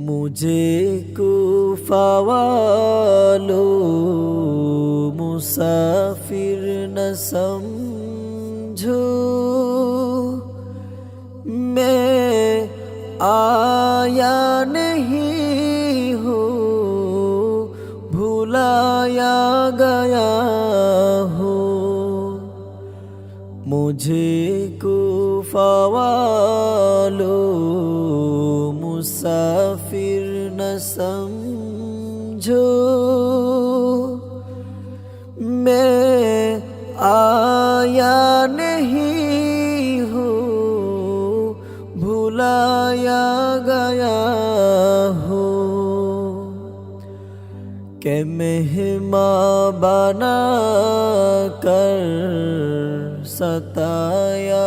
मुझे कुफा वालों, मुसाफिर न समझो। मैं आया नहीं हो, भुलाया गया हो। मुझे कुफा वालों मुसाफिर न समझो। मैं आया नहीं हो, भुलाया गया हो। के मेहमा बना कर सताया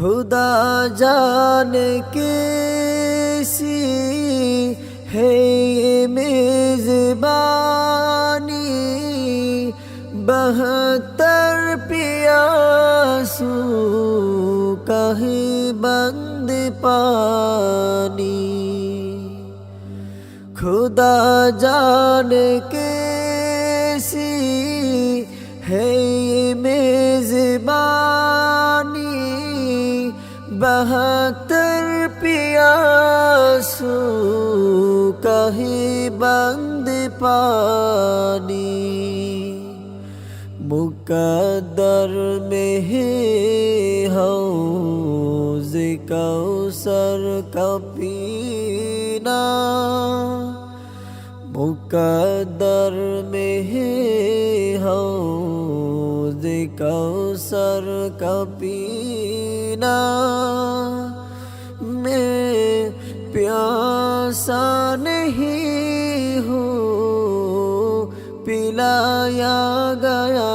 खुदा जान के सी है ये मेजबानी बहत्तर पियासू कहीं बंद पानी खुदा जान के बहत्तर पियासू कहीं बंद पानी मुकद्दर में है हौज कौसर का पीना मुकद्दर में है हौज कौसर का पीना मैं प्यासा नहीं हूँ पिलाया गया